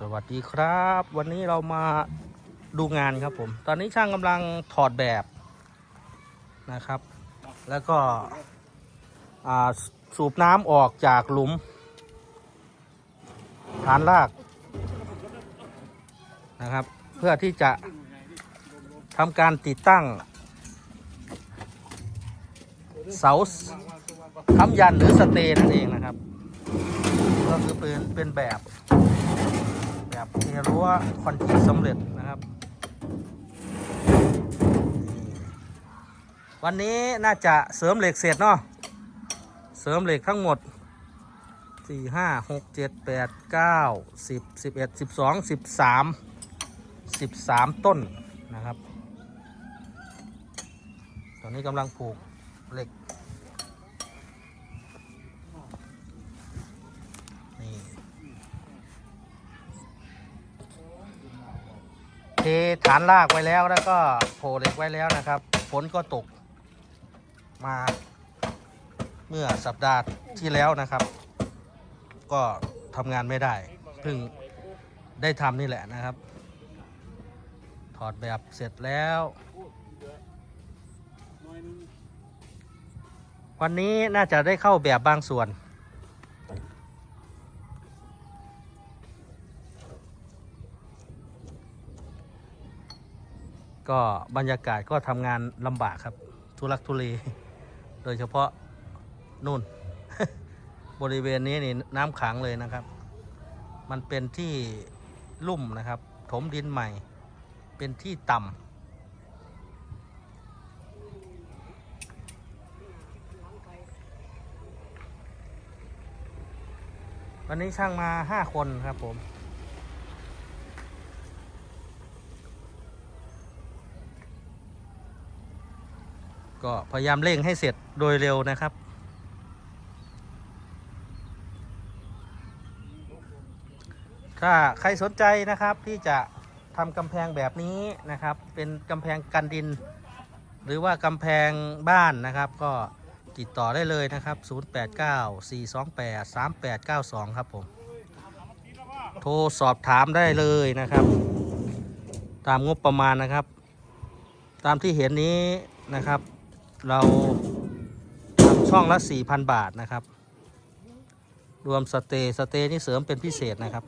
สวัสดีครับ วันนี้เรามาดูงานครับผม ตอนนี้ช่างกำลังถอดแบบนะครับ แล้วก็สูบน้ำออกจากหลุมฐานรากนะครับ เพื่อที่จะทำการติดตั้ง เสาค้ำยันหรือสเตย์นั่นเองนะครับ ก็คือเป็นเป็นแบบ แบบเทรั้วคอนกรีตสำเร็จนะครับ วันนี้น่าจะเสริมเหล็กเสร็จเนาะเสริมเหล็กทั้งหมด 4 5 6 7 8 9 10 11 12 13 13 ต้นนะครับ ตอนนี้กำลังผูกเหล็ก เทฐานรากไว้แล้วแล้วก็โผล่เหล็กไว้แล้วนะครับฝนก็ตกมาเมื่อสัปดาห์ที่แล้วนะครับ ก็ทำงานไม่ได้เพิ่งได้ทำนี่แหละนะครับ ถอดแบบเสร็จแล้ว วันนี้น่าจะได้เข้าแบบบางส่วน ก็บรรยากาศก็ทำงานลำบากครับ ทุลักทุเล โดยเฉพาะนู่น บริเวณนี้นี่น้ำขังเลยนะครับ มันเป็นที่ลุ่มนะครับ ถมดินใหม่ เป็นที่ต่ำวันนี้ช่างมาห้าคนครับผม ก็พยายามเร่งให้เสร็จโดยเร็วนะครับ ถ้าใครสนใจนะครับที่จะทำกำแพงแบบนี้นะครับ เป็นกำแพงกันดิน หรือว่ากำแพงบ้านนะครับ ก็ติดต่อได้เลยนะครับ 0894283892 ครับผม โทรสอบถามได้เลยนะครับ ตามงบประมาณนะครับ ตามที่เห็นนี้นะครับ เราทำช่องละ 4,000 บาทนะครับ รวมสเตย์สเตย์นี่เสริมเป็นพิเศษนะครับ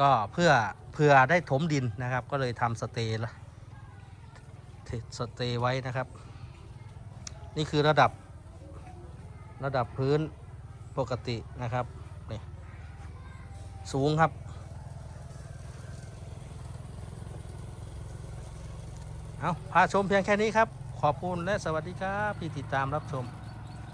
ก็เพื่อเพื่อได้ถมดินนะครับ ก็เลยทำสเตย์ละสเตย์ไว้นะครับ นี่คือระดับระดับพื้นปกตินะครับนี่สูงครับ เอาพาชมเพียงแค่นี้ครับ ขอบคุณและสวัสดีครับที่ติดตามรับชม